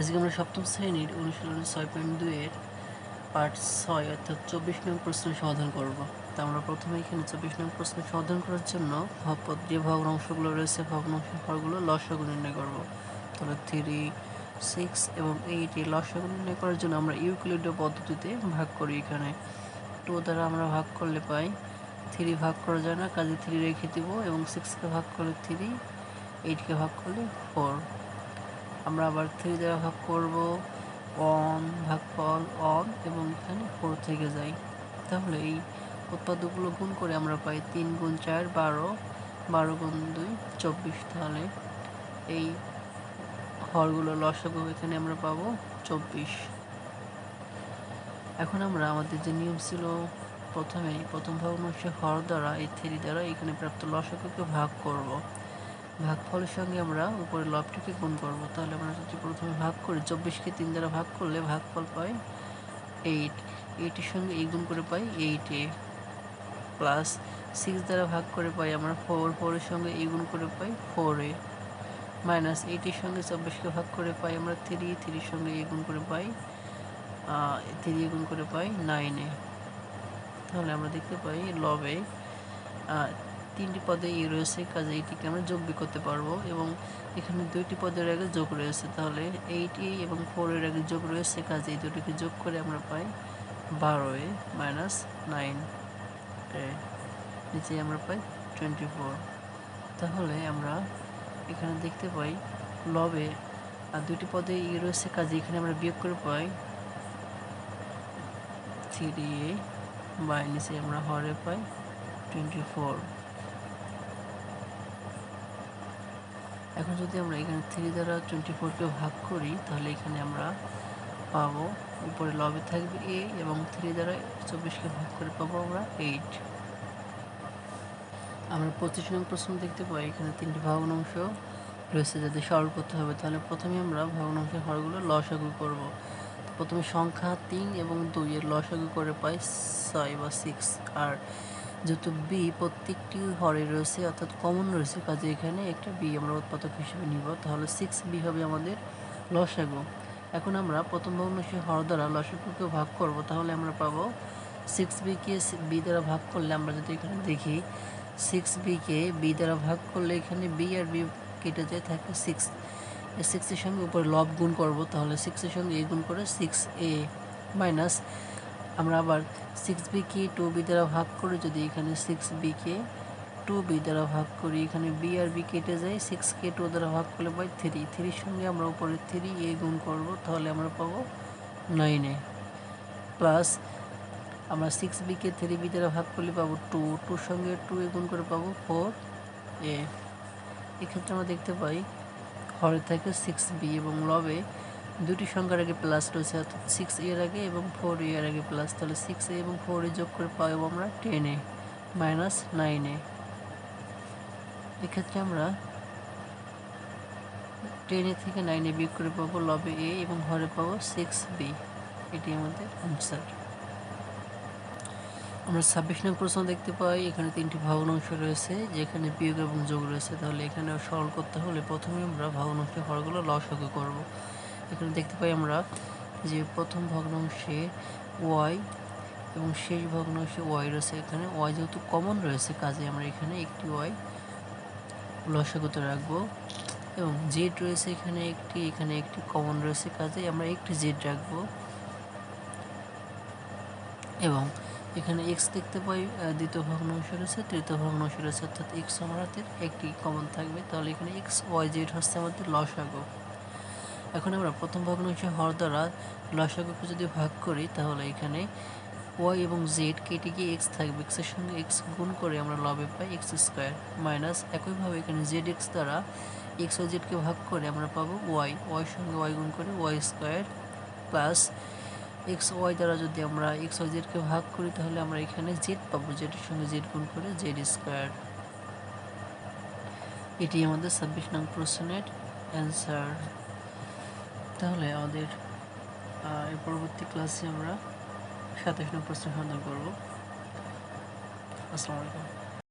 আজকে আমরা সপ্তম শ্রেণির অনুশীলন ছয় পয়েন্ট দুইয়ের পার্ট ছয় অর্থাৎ চব্বিশ নং প্রশ্নের সমাধান করব। তা আমরা প্রথমে এখানে চব্বিশ নং প্রশ্ন সমাধান করার জন্য ভগপদ যে ভগ্নাংশগুলো রয়েছে ভগ্নাংশ হরগুলো লসাগু নির্ণয় করব। তাহলে থ্রি সিক্স এবং এইট এই লসাগু নির্ণয় করার জন্য আমরা ইউক্লিডীয় পদ্ধতিতে ভাগ করি এখানে। টু দ্বারা আমরা ভাগ করলে পাই থ্রি ভাগ করা যায় না, কাজে থ্রি রেখে দিব এবং সিক্সকে ভাগ করলে থ্রি এইটকে ভাগ করলে ফোর আমরা আবার থ্রি দ্বারা ভাগ করব অন ভাগফল অন এবং এখানে ফোর থেকে যাই। তাহলে এই উৎপাদকগুলো গুণ করে আমরা পাই তিন গুণ চার, বারো বারো গুণ দুই, চব্বিশ। তাহলে এই হরগুলো লসাগু এখানে আমরা পাবো চব্বিশ। এখন আমরা আমাদের যে নিয়ম ছিল, প্রথমে প্রথম ভাগ ভগ্নাংশে হর দ্বারা এই থ্রি দ্বারা এখানে প্রাপ্ত লসাগুকে ভাগ করব। ভাগফলের সঙ্গে আমরা উপরে লবটিকে গুণ করব। তাহলে আমরা যদি প্রথমে ভাগ করি, চব্বিশকে তিন দ্বারা ভাগ করলে ভাগফল পাই এইট এইটের সঙ্গে এই গুণ করে পাই এইট এ। প্লাস সিক্স দ্বারা ভাগ করে পাই আমরা ফোর ফোরের সঙ্গে এই গুণ করে পাই ফোর এ। মাইনাস এইটের সঙ্গে চব্বিশকে ভাগ করে পাই আমরা থ্রি থ্রির সঙ্গে এই গুণ করে পাই থ্রি গুণ করে পাই নাইনে তাহলে আমরা দেখতে পাই লবে তিনটি পদে ই রয়েছে, কাজে এইটিকে আমরা যোগ বি করতে পারব এবং এখানে দুইটি পদের আগে যোগ রয়েছে। তাহলে এইট এ এবং ফোর এর আগে যোগ রয়েছে, কাজে এই দুটিকে যোগ করে আমরা পাই বারো এ মাইনাস নাইন নিচে আমরা পাই টোয়েন্টি ফোর তাহলে আমরা এখানে দেখতে পাই লবে, আর দুইটি পদে ই রয়েছে, কাজে এখানে আমরা বিয়োগ করে পাই থ্রি এ বাই নিচে আমরা হরে পাই টোয়েন্টি ফোর এখন যদি আমরা এখানে থ্রি দ্বারা টোয়েন্টি ফোরকে ভাগ করি, তাহলে এখানে আমরা পাবো, উপরে লবে থাকবে এ এবং থ্রি দ্বারা চব্বিশকে ভাগ করে পাবো আমরা এইট আমরা পঁচিশ নং প্রশ্ন দেখতে পাই, এখানে তিনটি ভগ্নাংশ রয়েছে, যাতে সরল করতে হবে। তাহলে প্রথমে আমরা ভগ্নাংশের হরগুলো লসাগু করব। প্রথমে সংখ্যা তিন এবং দুই এর লসাগু করে পাই ছয় বা সিক্স আর যেহেতু বি প্রত্যেকটি হরে রয়েছে, অর্থাৎ কমন রয়েছে, কাজে এখানে একটা বি আমরা উৎপাদক হিসেবে নিব। তাহলে সিক্স বি হবে আমাদের লসাগু। এখন আমরা প্রথম ভগ্নাংশের হর দ্বারা লসাগুকে ভাগ করব, তাহলে আমরা পাবো সিক্স বিকে বি দ্বারা ভাগ করলে আমরা যদি এখানে দেখি সিক্স বিকে বি দ্বারা ভাগ করলে এখানে বি আর বি কেটে যায়, থাকে সিক্স সিক্সের সঙ্গে উপরে লব গুণ করব, তাহলে সিক্সের সঙ্গে এ গুণ করে সিক্স এ মাইনাস আমরা আবার সিক্স বিকে টু বি দ্বারা ভাগ করে যদি এখানে সিক্স বিকে টু বি দ্বারা ভাগ করি, এখানে বি আর বি কেটে যায় সিক্স কে টু দ্বারা ভাগ করলে পাই থ্রি থ্রির সঙ্গে আমরা উপরে থ্রি এ গুণ করব, তাহলে আমরা পাবো নাইনে প্লাস আমরা সিক্স বিকে থ্রি বি দ্বারা ভাগ করলে পাবো টু টুর সঙ্গে টু এ গুণ করে পাবো ফোর এ এক্ষেত্রে আমরা দেখতে পাই হরে থাকে সিক্স বি এবং লবে দুটি সংখ্যার আগে প্লাস রয়েছে, অর্থাৎ সিক্স এর আগে এবং ফোর এর আগে প্লাস তাহলে সিক্স এ এবং ফোর এ যোগ করে পাবো আমরা ten a minus nine a. এক্ষেত্রে আমরা টেন এ থেকে নাইন এ বিয়োগ করে পাবো লবে এ এবং হরে পাবো সিক্স বি এটি আমাদের অ্যান্সার আমরা ছাব্বিশ নং প্রশ্ন দেখতে পাই, এখানে তিনটি ভগ্নাংশ রয়েছে, যেখানে বিয়োগ এবং যোগ রয়েছে, তাহলে এখানে সরল করতে হলে প্রথমে আমরা ভগ্নাংশের হরগুলো লসাগু করব। এখানে দেখতে পাই আমরা যে প্রথম ভগ্নাংশে ওয়াই এবং শেষ ভগ্নাংশে ওয়াই রয়েছে এখানে। ওয়াই যেহেতু কমন রয়েছে কাজে, আমরা এখানে একটি ওয়াই লসাগুতে রাখব এবং জেড রয়েছে এখানে একটি এখানে একটি কমন রয়েছে কাজে, আমরা একটি জেড রাখব এবং এখানে এক্স দেখতে পাই দ্বিতীয় ভগ্নাংশ রয়েছে, তৃতীয় ভগ্নাংশ রয়েছে, অর্থাৎ এক্স আমার হাতের একটি কমন থাকবে। তাহলে এখানে এক্স ওয়াই জেড হচ্ছে আমাদের লসাগু। এখন আমরা প্রথম ভগ্নাংশ হর দ্বারা লসাগুকে যদি ভাগ করি, তাহলে এখানে ওয়াই এবং জেড কেটে গিয়ে এক্স থাকবে। এক্সের সঙ্গে এক্স গুণ করে আমরা লবে পাই এক্স স্কোয়ার মাইনাস একইভাবে এখানে জেড এক্স দ্বারা এক্স ওয়াই জেডকে ভাগ করে আমরা পাবো ওয়াই ওয়াই সঙ্গে ওয়াই গুণ করে Y square plus X Y দ্বারা যদি আমরা এক্স ওয়াই জেডকে ভাগ করি, তাহলে আমরা এখানে জেড পাবো। জেডের সঙ্গে জেড গুণ করে জেড স্কোয়ার এটি আমাদের ছাব্বিশ নং প্রশ্নের অ্যান্সার তাহলে আমাদের এর পরবর্তী ক্লাসে আমরা সাতাশ নম্বর সমাধান করব। আসসালামু আলাইকুম।